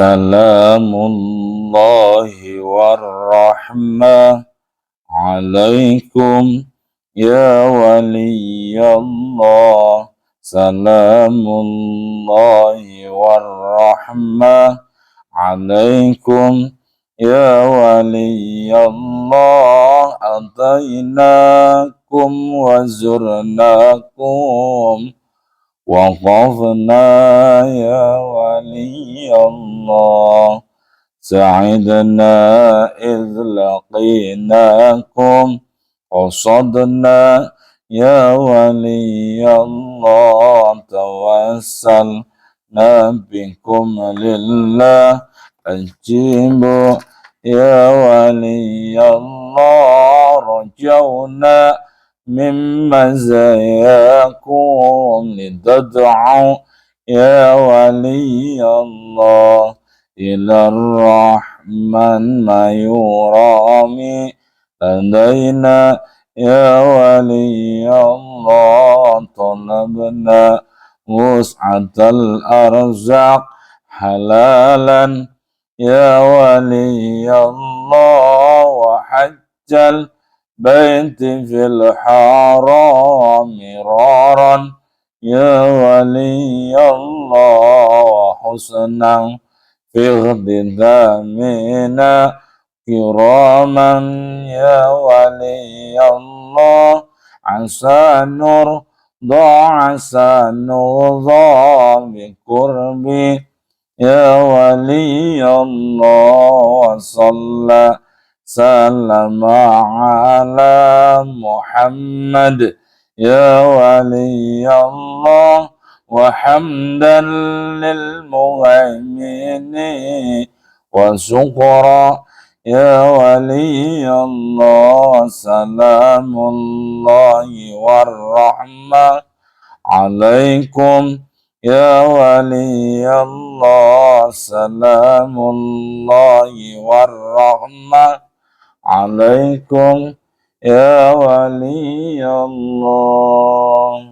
سلام الله والرحمة عليكم يا ولي الله سلام الله والرحمة عليكم يا ولي الله أتيناكم وزرناكم وقفنا يا ولي الله سعدنا إذ لقيناكم. قصدنا يا ولي الله. توسلنا بكم لله. أجيبوا يا ولي الله. رجونا من مزاياكم لتدعوا يا ولي الله إلى الرحمن ما يرامي. لدينا يا ولي الله طلبنا وسعة الأرزاق حلالا. يا ولي الله وحج البيت في الحرام مرارا يا ولي الله وحسنا في اغتدامنا كراما يا ولي الله عسى نرضى عسى نرضى بقربي يا ولي الله وصلى سلم على محمد يا ولي الله وحمدا للمهيمن وشكرا يا ولي الله سلام الله والرحمة. عليكم يا ولي الله سلام الله والرحمة. عليكم يا ولي الله.